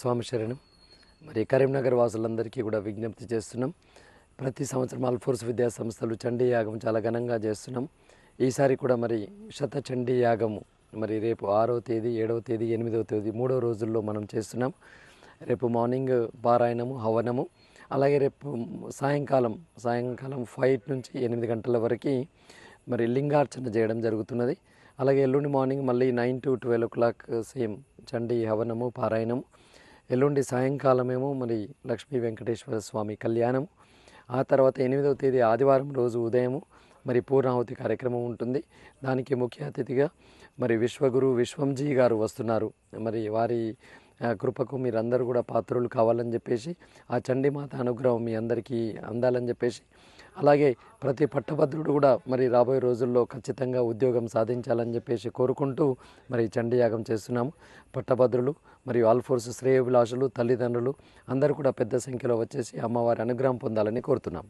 స్వామి శరణం. మరి కరీంనగర్ వాసులందరికీ కూడా విజ్ఞప్తి చేస్తున్నాం. ప్రతి సంవత్సరం అల్ఫోర్స్ విద్యా సంస్థలు చండీ యాగం చాలా ఘనంగా చేస్తున్నాం. ఈసారి కూడా మరి శత చండీ యాగము మరి రేపు ఆరో తేదీ ఏడవ తేదీ ఎనిమిదవ తేదీ మూడో రోజుల్లో మనం చేస్తున్నాం. రేపు మార్నింగ్ పారాయణము హవనము అలాగే రేపు సాయంకాలం సాయంకాలం ఫైవ్ నుంచి ఎనిమిది గంటల వరకు మరి లింగార్చన చేయడం జరుగుతున్నది. అలాగే ఎల్లుండి మార్నింగ్ మళ్ళీ nine to twelve o'clock same Chandi హవనము పారాయణము ఎల్లుండి సాయంకాలమేమో మరి లక్ష్మీ వెంకటేశ్వర స్వామి కళ్యాణం. ఆ తర్వాత ఎనిమిదవ తేదీ ఆదివారం రోజు ఉదయము మరి పూర్ణాహుతి కార్యక్రమం ఉంటుంది. దానికి ముఖ్య అతిథిగా మరి విశ్వగురు విశ్వంజీ గారు వస్తున్నారు. మరి వారి కృపకు మీరందరూ కూడా పాత్రులు కావాలని చెప్పేసి ఆ చండీమాత అనుగ్రహం మీ అందరికీ అందాలని చెప్పేసి అలాగే ప్రతి పట్టభద్రుడు కూడా మరి రాబోయే రోజుల్లో ఖచ్చితంగా ఉద్యోగం సాధించాలని చెప్పేసి కోరుకుంటూ మరి చండీ యాగం చేస్తున్నాము. పట్టభద్రులు మరియు ఆల్ఫోర్స్ శ్రేయభిలాషులు తల్లిదండ్రులు అందరూ కూడా పెద్ద సంఖ్యలో వచ్చేసి అమ్మవారి అనుగ్రహం పొందాలని కోరుతున్నాం.